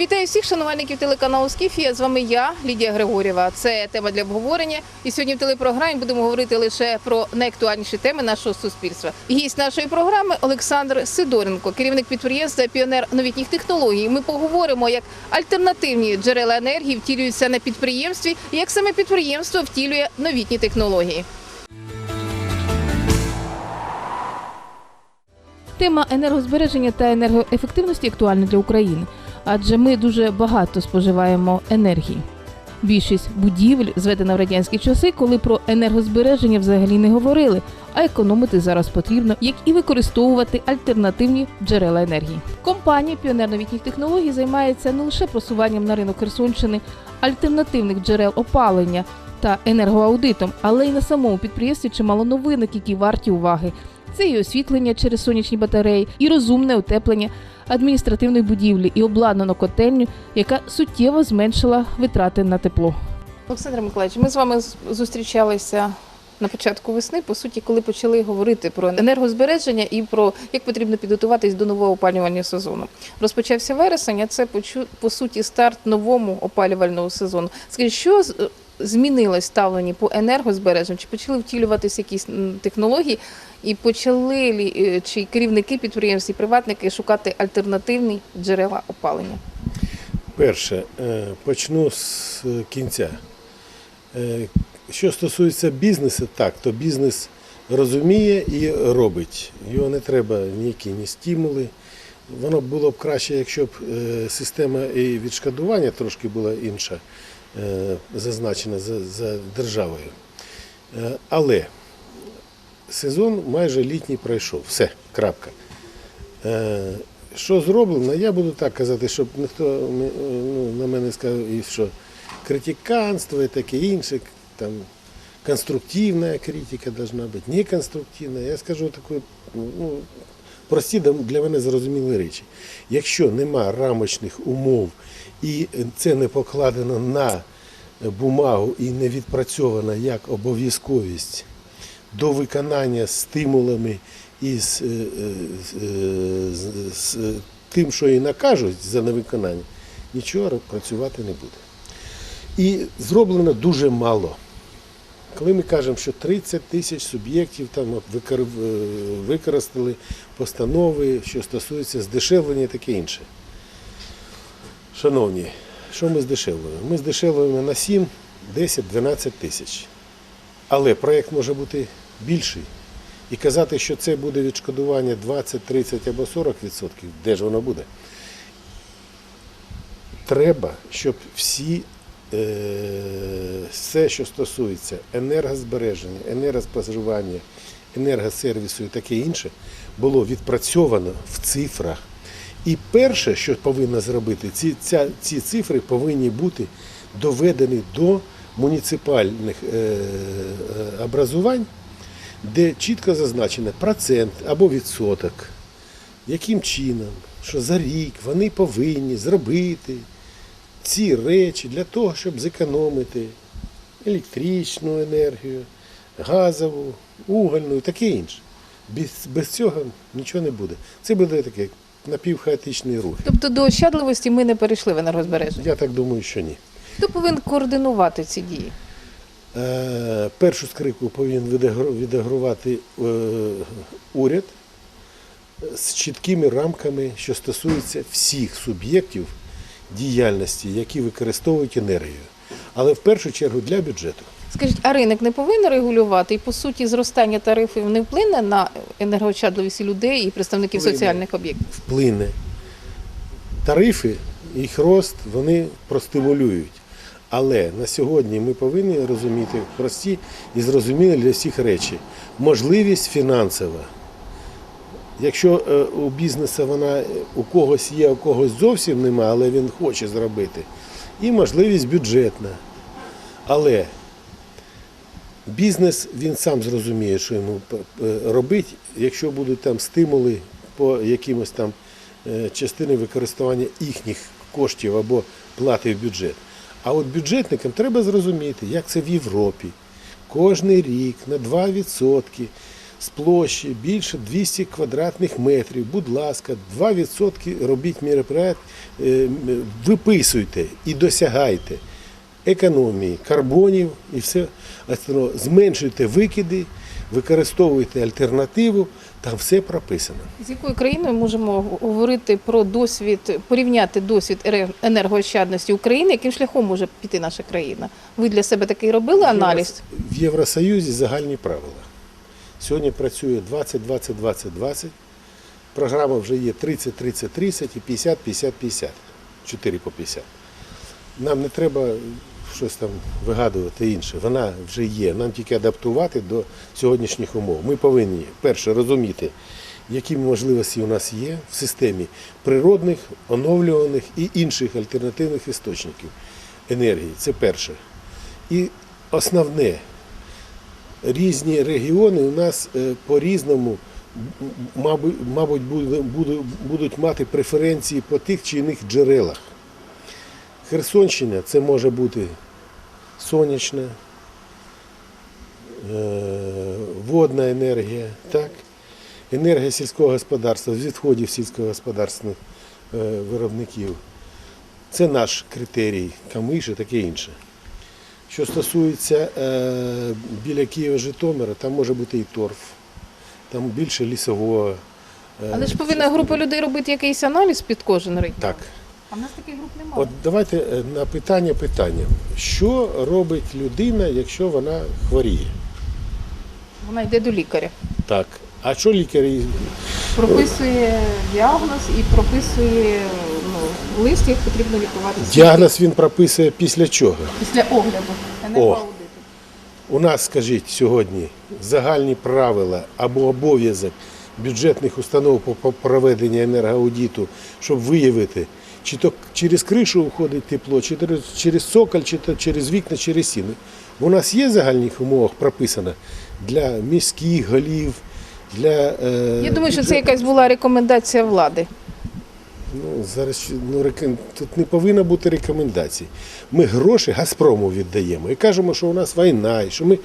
Вітаю всіх шанувальників телеканалу Скіфія. З вами я, Лідія Григорєва. Це тема для обговорення. І сьогодні в телепрограмі будемо говорити лише про найактуальніші теми нашого суспільства. Гість нашої програми Олександр Сидоренко, керівник підприємства Піонер новітніх технологій. Ми поговоримо, як альтернативні джерела енергії втілюються на підприємстві, і як саме підприємство втілює новітні технології. Тема енергозбереження та енергоефективності актуальна для України, адже ми дуже багато споживаємо енергії. Більшість будівель зведена в радянські часи, коли про енергозбереження взагалі не говорили, а економити зараз потрібно, як і використовувати альтернативні джерела енергії. Компанія Піонер новітніх технологій займається не лише просуванням на ринок Херсонщини альтернативних джерел опалення та енергоаудитом, але й на самому підприємстві чимало новинок, які варті уваги. Це і освітлення через сонячні батареї, і розумне утеплення адміністративної будівлі, і обладнано котельню, яка суттєво зменшила витрати на тепло. Олександр Миколаївич, ми з вами зустрічалися на початку весни, по суті, коли почали говорити про енергозбереження і про як потрібно підготуватись до нового опалювального сезону. Розпочався вересень, а це по суті старт новому опалювального сезону. Скажіть, що змінилось в ставленні по енергозбереженню? Чи почали втілюватися якісь технології? І почали е, чи керівники підприємств і приватники шукати альтернативні джерела опалення? Перше, е, почну з е, кінця. Що стосується бізнесу, так, то бізнес розуміє і робить. Його не треба ніякі ні стимули. Воно було б краще, якщо б система і відшкодування трошки була інша, зазначена за, державою. Але сезон майже літній пройшов. Все, крапка. Е, Що зроблено, я буду так казати, щоб ніхто ну, на мене сказав, що критиканство і таке інше, там конструктивна критика должна бути, не конструктивна. Я скажу таку ну, прості для мене зрозумілі речі. Якщо нема рамочних умов і це не покладено на бумагу і не відпрацьовано як обов'язковість до виконання стимулами і з, е, е, з, е, тим, що і накажуть за невиконання, нічого працювати не буде. І зроблено дуже мало. Коли ми кажемо, що 30 тисяч суб'єктів там використали постанови, що стосуються здешевлення і таке інше. Шановні, що ми здешевлюємо? Ми здешевлюємо на 7, 10, 12 тисяч. Але проєкт може бути більший. І казати, що це буде відшкодування 20, 30 або 40 відсотків, де ж воно буде? Треба, щоб всі е, все, що стосується енергозбереження, енергоспоживання, енергосервісу і таке інше, було відпрацьовано в цифрах. І перше, що повинно зробити, ці, ця, ці цифри повинні бути доведені до муніципальних е, е, образувань, де чітко зазначено процент або відсоток, яким чином, що за рік вони повинні зробити ці речі для того, щоб зекономити електричну енергію, газову, угольну і таке інше. Без, без цього нічого не буде. Це буде таке напівхаотичний рух. Тобто до ощадливості ми не перейшли в енергозбереження. Я так думаю, що ні. Хто повинен координувати ці дії? Е, Першу скрипку повинен відігру- відігрувати е, уряд з чіткими рамками, що стосуються всіх суб'єктів діяльності, які використовують енергію. Але в першу чергу для бюджету. Скажіть, а ринок не повинен регулювати і по суті зростання тарифів не вплине на енергоощадливість людей і представників Вплине. соціальних об'єктів? вплине. Тарифи, їх рост, вони простимулюють. Але на сьогодні ми повинні розуміти прості і зрозумілі для всіх речі. Можливість фінансова. Якщо е, у бізнесу вона е, у когось є, у когось зовсім нема, але він хоче зробити. І можливість бюджетна. Але бізнес він сам зрозуміє, що йому робити, якщо будуть там стимули по якимось там е, частини використання їхніх коштів або плати в бюджет. А от бюджетникам треба зрозуміти, як це в Європі. Кожний рік на 2% з площі більше 200 квадратних метрів. Будь ласка, 2% робіть мероприятия, е, виписуйте і досягайте економії карбонів і все. Зменшуйте викиди, використовуйте альтернативу, там все прописано. З якою країною можемо говорити про досвід, порівняти досвід енергоощадності України, яким шляхом може піти наша країна? Ви для себе такий робили аналіз? В Євросоюзі загальні правила. Сьогодні працює 20-20-20-20. Програма вже є 30-30-30 і 50-50-50. 4 по 50. Нам не треба щось там вигадувати інше. Вона вже є. Нам тільки адаптувати до сьогоднішніх умов. Ми повинні перше розуміти, які можливості у нас є в системі природних, оновлюваних і інших альтернативних істочників енергії. Це перше. І основне, різні регіони у нас е, по-різному, мабуть, будуть мати преференції по тих чи інших джерелах. Херсонщина це може бути сонячна, е, водна енергія, так? енергія сільського господарства, з відходів сільськогосподарських е, виробників. Це наш критерій, камиш і таке інше. Що стосується е, біля Києва Житомира, там може бути і торф, там більше лісового. Але ж повинна група людей робити якийсь аналіз під кожен регіон. Так. А в нас таких груп немає. От давайте е, на питання питання. Що робить людина, якщо вона хворіє? Вона йде до лікаря. Так. А що лікарі? Прописує діагноз і прописує ну, лист, як потрібно лікуватися. Діагноз він прописує після чого? Після огляду. енергоаудиту. У нас, скажіть, сьогодні загальні правила або обов'язок бюджетних установ по- по проведенню енергоаудиту, щоб виявити, чи то через кришу входить тепло, чи то через цоколь, чи то через вікна, через стіни. У нас є в загальних умовах прописано для міських голів, для. е, Я думаю, що це якась була рекомендація влади. Ну, зараз ну, реком- тут не повинно бути рекомендацій. Ми гроші Газпрому віддаємо і кажемо, що у нас війна, і що ми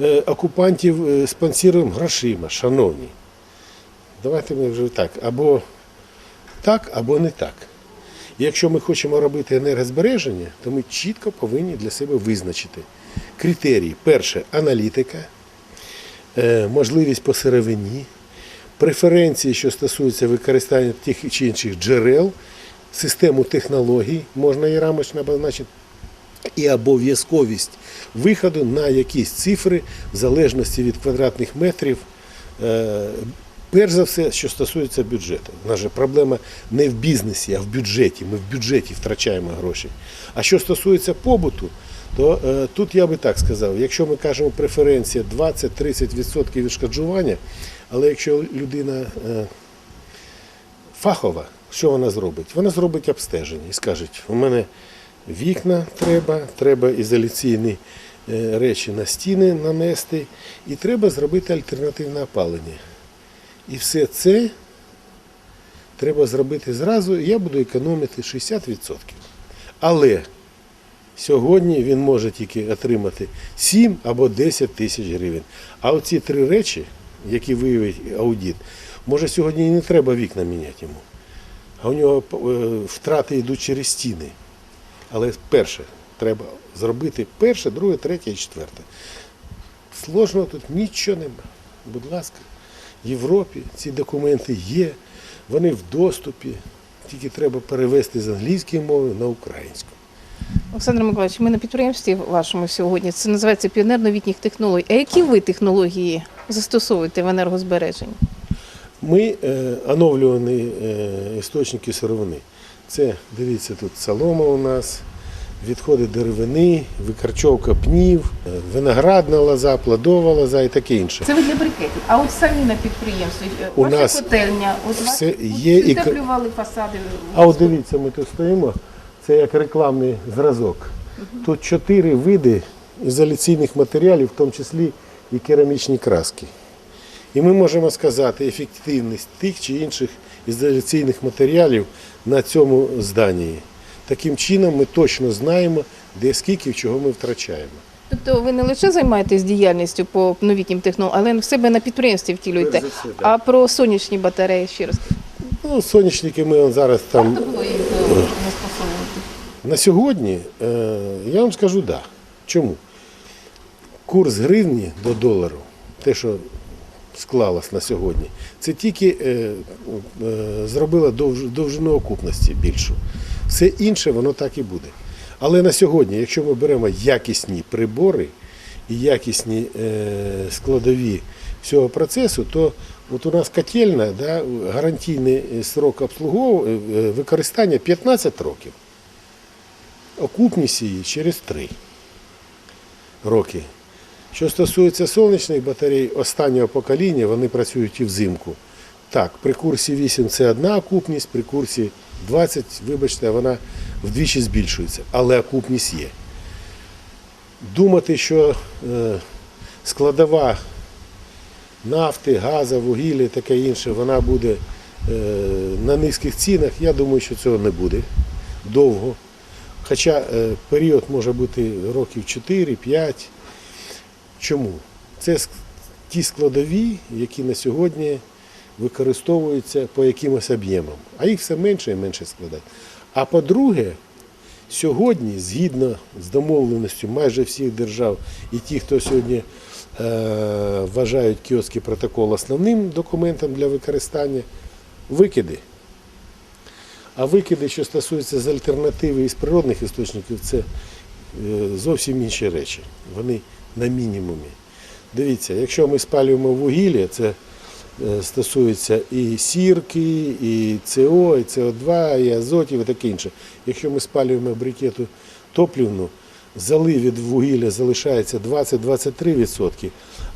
е, окупантів е, спонсоруємо грошима, шановні. Давайте ми вже так, або так, або не так. Якщо ми хочемо робити енергозбереження, то ми чітко повинні для себе визначити критерії. Перше аналітика, е, можливість по сировині, преференції, що стосуються використання тих чи інших джерел, систему технологій, можна і рамочно обозначити, і обов'язковість виходу на якісь цифри в залежності від квадратних метрів. Перш за все, що стосується бюджету. Же проблема не в бізнесі, а в бюджеті. Ми в бюджеті втрачаємо гроші. А що стосується побуту, то е, тут я би так сказав, якщо ми кажемо преференція 20-30% відшкоджування, але якщо людина е, фахова, що вона зробить? Вона зробить обстеження і скаже, у мене вікна треба, треба ізоляційні е, речі на стіни нанести, і треба зробити альтернативне опалення. І все це треба зробити зразу, я буду економити 60%. Але сьогодні він може тільки отримати 7 або 10 тисяч гривень. А оці три речі, які виявить аудит, може сьогодні і не треба вікна міняти йому. А у нього е, втрати йдуть через стіни. Але перше, треба зробити перше, друге, третє і четверте. Сложного тут нічого нема. Будь ласка, Європі ці документи є, вони в доступі. Тільки треба перевести з англійської мови на українську. Олександр Миколаївич, ми на підприємстві вашому сьогодні. Це називається піонер новітніх технологій. А які ви технології застосовуєте в енергозбереженні? Ми е, оновлювані е, істочники сировини. Це, дивіться, тут солома у нас, відходи деревини, викарчовка пнів, е, виноградна лоза, плодова лоза і таке інше. Це ви для брикетів. А от самі на підприємстві, е, У ваша нас котельня, от все ваші- є і утеплювали фасади. А от дивіться, ми тут стоїмо, це як рекламний зразок. Тут чотири види ізоляційних матеріалів, в тому числі і керамічні краски. І ми можемо сказати ефективність тих чи інших ізоляційних матеріалів на цьому зданні. Таким чином ми точно знаємо, де скільки і чого ми втрачаємо. Тобто ви не лише займаєтесь діяльністю по новітнім технологіям, але в себе на підприємстві втілюєте. Все, так. А про сонячні батареї ще раз. Ну, сонячники ми зараз там. було їх застосовувати? На сьогодні е, я вам скажу да. Чому? Курс гривні до долару, те, що склалось на сьогодні, це тільки е, е, зробило довжину окупності більшу. Все інше воно так і буде. Але на сьогодні, якщо ми беремо якісні прибори і якісні е, складові всього процесу, то от у нас котельна, да, гарантійний срок обслуговування е, використання 15 років окупність її через 3 роки. Що стосується сонячних батарей останнього покоління, вони працюють і взимку. Так, при курсі 8 це одна окупність, при курсі 20, вибачте, вона вдвічі збільшується, але окупність є. Думати, що е, складова нафти, газу, вугілля і таке інше, вона буде е, на низьких цінах, я думаю, що цього не буде довго. Хоча е, період може бути років 4-5. Чому? Це ті складові, які на сьогодні використовуються по якимось об'ємам, а їх все менше і менше складати. А по-друге, сьогодні, згідно з домовленістю майже всіх держав і ті, хто сьогодні е, вважають кіотський протокол основним документом для використання, викиди. А викиди, що стосуються з альтернативи із природних істочників, це е, зовсім інші речі. Вони на мінімумі. Дивіться, якщо ми спалюємо вугілля, це стосується і сірки, і СО, і СО2, і азотів, і таке інше. Якщо ми спалюємо брикету топлівну, залив від вугілля залишається 20-23%,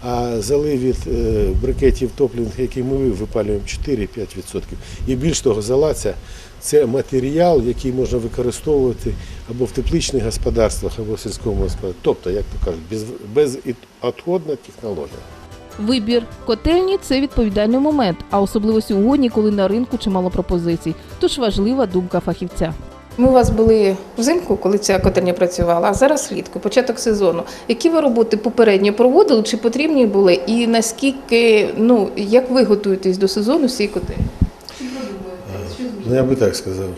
а залив від е, брикетів топлівних, які ми випалюємо, 4-5%. І більш того, зола ця це матеріал, який можна використовувати або в тепличних господарствах, або в сільському господарстві. Тобто, як то кажуть, без, безотходна технологія. Вибір котельні це відповідальний момент, а особливо сьогодні, коли на ринку чимало пропозицій. Тож важлива думка фахівця. Ми у вас були взимку, коли ця котельня працювала, а зараз влітку, початок сезону. Які ви роботи попередньо проводили, чи потрібні були, і наскільки, ну як ви готуєтесь до сезону з цієї котельні? Ну, я би так сказав,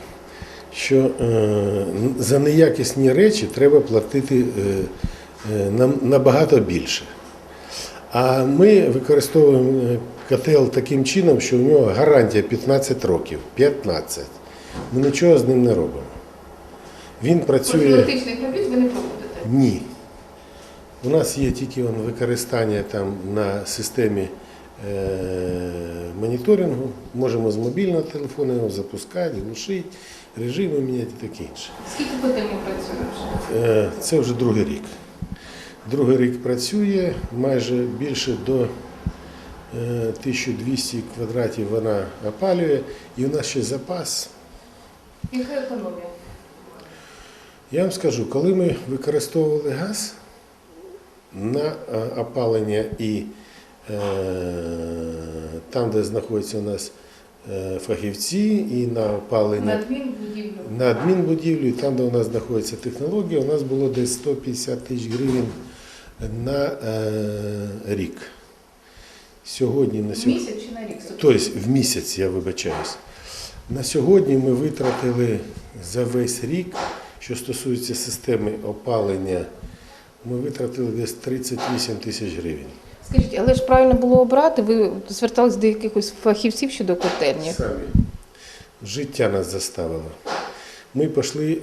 що е, за неякісні речі треба платити е, е, нам- набагато більше. А ми використовуємо е, котел таким чином, що у нього гарантія 15 років. 15. Ми нічого з ним не робимо. Він працює. Профілактичних робіт ви не проводите. Ні. У нас є тільки он, використання там на системі е, моніторингу. Можемо з мобільного телефону його запускати, глушити, режими міняти і таке інше. Скільки котельні працює вже? Е, Це вже другий рік. Другий рік працює, майже більше до е, 1200 квадратів вона опалює, і у нас ще запас. Яка економія? Я вам скажу, коли ми використовували газ на е, опалення і е, там, де знаходяться у нас е, фахівці, і на опалення адмінбудівлю. на адмінбудівлю, і там, де у нас знаходиться технологія, у нас було десь 150 тисяч гривень на е, рік. Сьогодні на сьогодні. Місяць чи на рік? Тобто в місяць, я вибачаюсь. На сьогодні ми витратили за весь рік, що стосується системи опалення, ми витратили десь 38 тисяч гривень. Скажіть, але ж правильно було обрати, ви звертались до якихось фахівців щодо котельні. Самі. Життя нас заставило. Ми пішли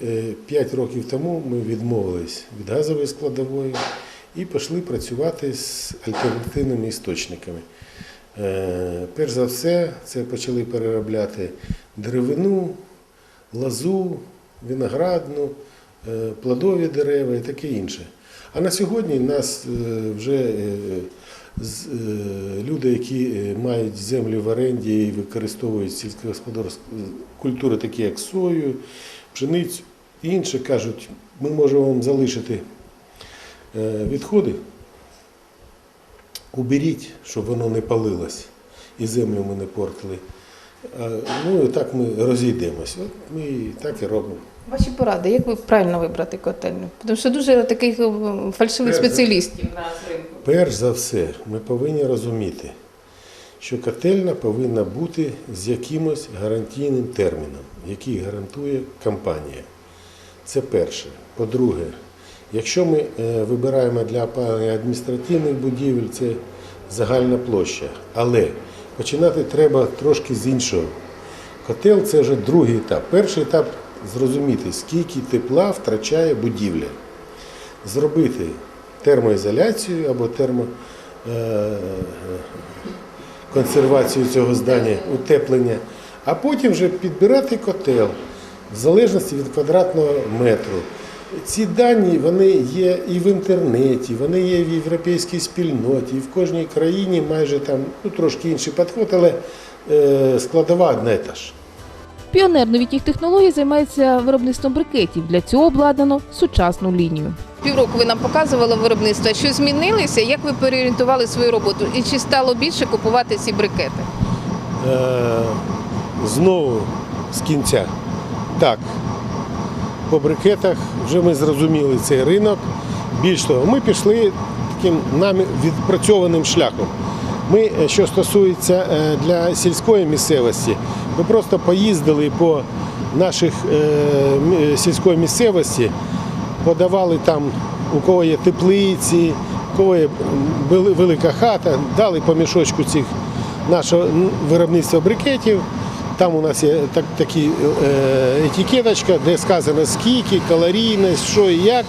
5 років тому, ми відмовились від газової складової і пішли працювати з альтернативними істочниками. Е, Перш за все, це почали переробляти деревину, лозу, виноградну, е, плодові дерева і таке інше. А на сьогодні нас е, вже люди, які мають землю в оренді і використовують сільськогосподарські культури, такі як сою, пшеницю і інше, кажуть, ми можемо вам залишити відходи, уберіть, щоб воно не палилось і землю ми не портили. Ну і так ми розійдемось. Ми так і робимо. Ваші поради, як ви правильно вибрати котельню? Тому що дуже таких е, фальшивих Е, спеціалістів на ринку. Перш за все, ми повинні розуміти, що котельна повинна бути з якимось гарантійним терміном, який гарантує компанія. Це перше. По-друге, якщо ми е, вибираємо для опалення адміністративних будівель, це загальна площа. Але починати треба трошки з іншого. Котел це вже другий етап. Перший етап зрозуміти, скільки тепла втрачає будівля. Зробити термоізоляцію або термо, е, цього здання, утеплення, а потім вже підбирати котел в залежності від квадратного метру. Ці дані вони є і в інтернеті, вони є в європейській спільноті, і в кожній країні майже там ну, трошки інший підход, але е, складова одна і та ж. Піонер новітніх технологій займається виробництвом брикетів. Для цього обладнано сучасну лінію. Півроку ви нам показували виробництво. Що змінилося? Як ви переорієнтували свою роботу? І чи стало більше купувати ці брикети? Е, знову з кінця. Так, по брикетах вже ми зрозуміли цей ринок. Більш того, ми пішли таким нами відпрацьованим шляхом. Ми, е, що стосується е, для сільської місцевості, ми просто поїздили по наших е, сільської місцевості, подавали там, у кого є теплиці, у кого є велика хата, дали по мішочку цих нашого виробництва брикетів. Там у нас є так, такі е, етикеточка, де сказано скільки, калорійність, що і як.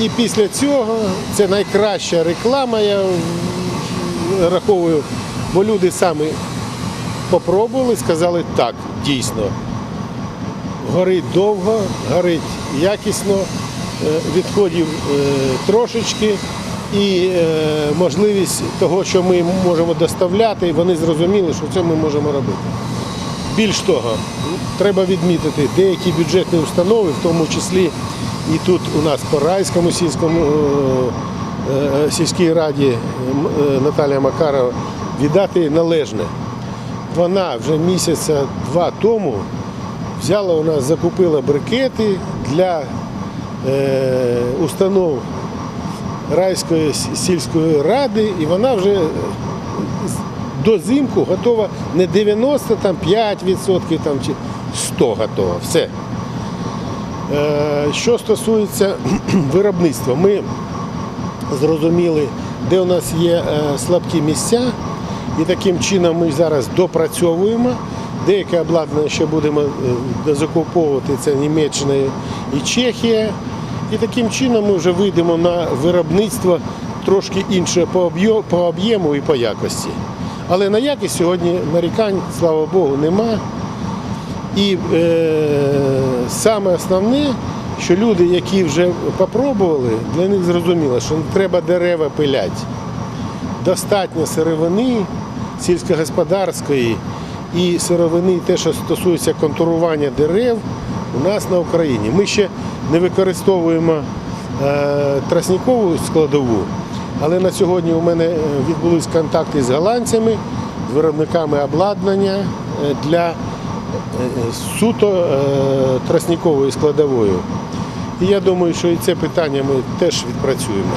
І після цього це найкраща реклама, я раховую, бо люди самі попробували, сказали так, дійсно. Горить довго, горить якісно, е, відходів е, трошечки і можливість того, що ми можемо доставляти, вони зрозуміли, що це ми можемо робити. Більш того, треба відмітити деякі бюджетні установи, в тому числі і тут у нас по Райському сільському е, е, сільській раді е, Наталія Макарова віддати належне. Вона вже місяця два тому взяла у нас, закупила брикети для установ Райської сільської ради, і вона вже до зимку готова не 90, там 5% там, чи 100 готова. Все. Е, Що стосується виробництва, ми зрозуміли, де у нас є е, слабкі місця, і таким чином ми зараз допрацьовуємо. Деяке обладнання ще будемо е, закуповувати, це Німеччина і Чехія. І таким чином ми вже вийдемо на виробництво трошки інше по об'єму і по якості. Але на якість сьогодні нарікань, слава Богу, нема. І е, саме основне, що люди, які вже попробували, для них зрозуміло, що треба дерева пиляти. Достатньо сировини сільськогосподарської і сировини, те, що стосується контурування дерев, у нас на Україні. Ми ще не використовуємо е, тростникову складову, але на сьогодні у мене е, відбулись контакти з голландцями, з виробниками обладнання е, для е, суто тростниковою складовою. І я думаю, що і це питання ми теж відпрацюємо.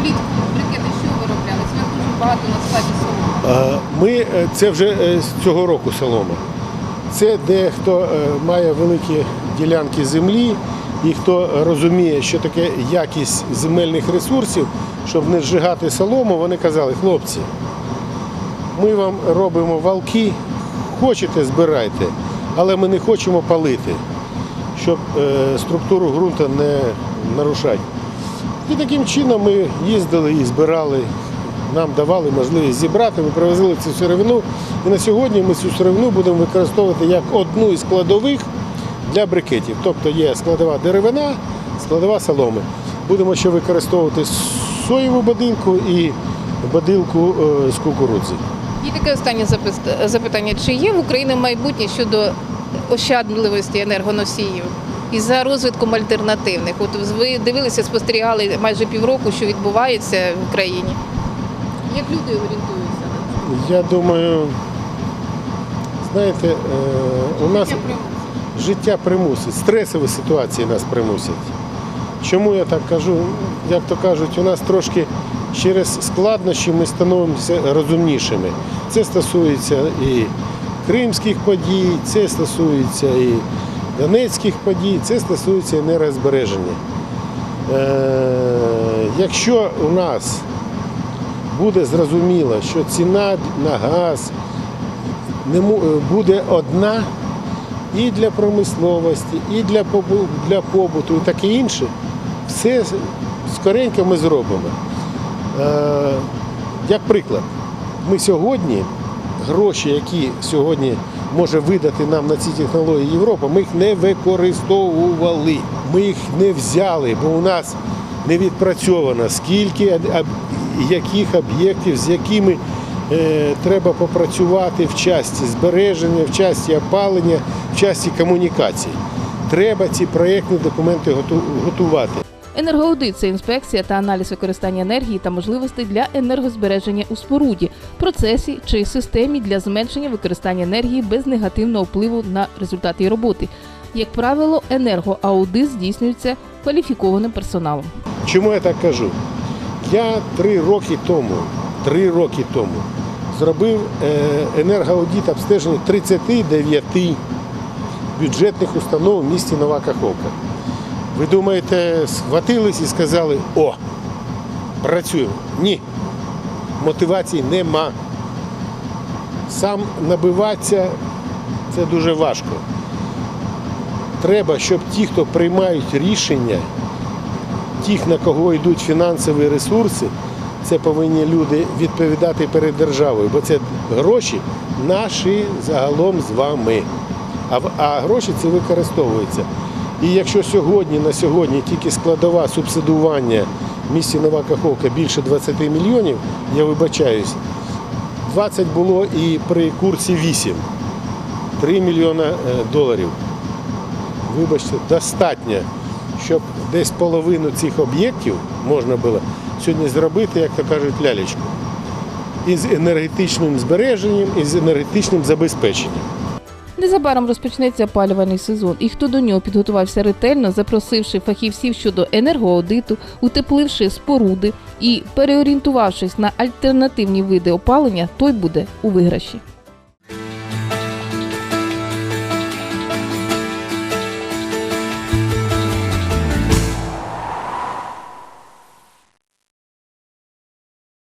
Брикети що виробляли? Це дуже багато на складі соломи. Ми це вже з цього року солома. Це де хто має великі ділянки землі і хто розуміє, що таке якість земельних ресурсів, щоб не зжигати солому, вони казали, хлопці, ми вам робимо валки, хочете збирайте, але ми не хочемо палити, щоб е, структуру ґрунту не нарушати. І таким чином ми їздили і збирали, нам давали можливість зібрати, ми привезли цю сировину. І на сьогодні ми цю сировину будемо використовувати як одну із складових для брикетів. Тобто є складова деревина, складова соломи. Будемо ще використовувати соєву бодилку і бодилку е, з кукурудзи. І таке останнє запитання: чи є в Україні майбутнє щодо ощадливості енергоносіїв і за розвитком альтернативних? От ви дивилися, спостерігали майже півроку, що відбувається в Україні. Як люди орієнтуються? Я думаю, знаєте, е, у нас життя примусить, стресові ситуації нас примусять. Чому я так кажу? Як то кажуть, у нас трошки через складнощі ми становимося розумнішими. Це стосується і кримських подій, це стосується і донецьких подій, це стосується енергозбереження. Е, якщо у нас буде зрозуміло, що ціна на газ буде одна і для промисловості, і для побуту, і таке інше, все скоренько ми зробимо. Е, Як приклад, ми сьогодні гроші, які сьогодні може видати нам на ці технології Європа, ми їх не використовували. Ми їх не взяли, бо у нас не відпрацьовано, скільки яких об'єктів, з якими треба попрацювати в часті збереження, в часті опалення, в часті комунікацій. Треба ці проєктні документи готу- готувати. Енергоаудит це інспекція та аналіз використання енергії та можливостей для енергозбереження у споруді, процесі чи системі для зменшення використання енергії без негативного впливу на результат її роботи. Як правило, енергоаудит здійснюється кваліфікованим персоналом. Чому я так кажу? Я три роки тому, три роки тому зробив е, енергоаудит обстеження 39 бюджетних установ в місті Нова Каховка. Ви думаєте, схватились і сказали, о, працюємо. Ні. Мотивації нема. Сам набиватися це дуже важко. Треба, щоб ті, хто приймають рішення, тих, на кого йдуть фінансові ресурси, це повинні люди відповідати перед державою, бо це гроші наші загалом з вами. А, а гроші ці використовуються. І якщо сьогодні на сьогодні тільки складова субсидування в місті Нова Каховка більше 20 мільйонів, я вибачаюсь, 20 було і при курсі 8, 3 мільйона е, доларів вибачте, достатньо, щоб десь половину цих об'єктів можна було сьогодні зробити, як то кажуть, лялечку. Із енергетичним збереженням, і з енергетичним забезпеченням. Незабаром розпочнеться опалювальний сезон, і хто до нього підготувався ретельно, запросивши фахівців щодо енергоаудиту, утепливши споруди і переорієнтувавшись на альтернативні види опалення, той буде у виграші.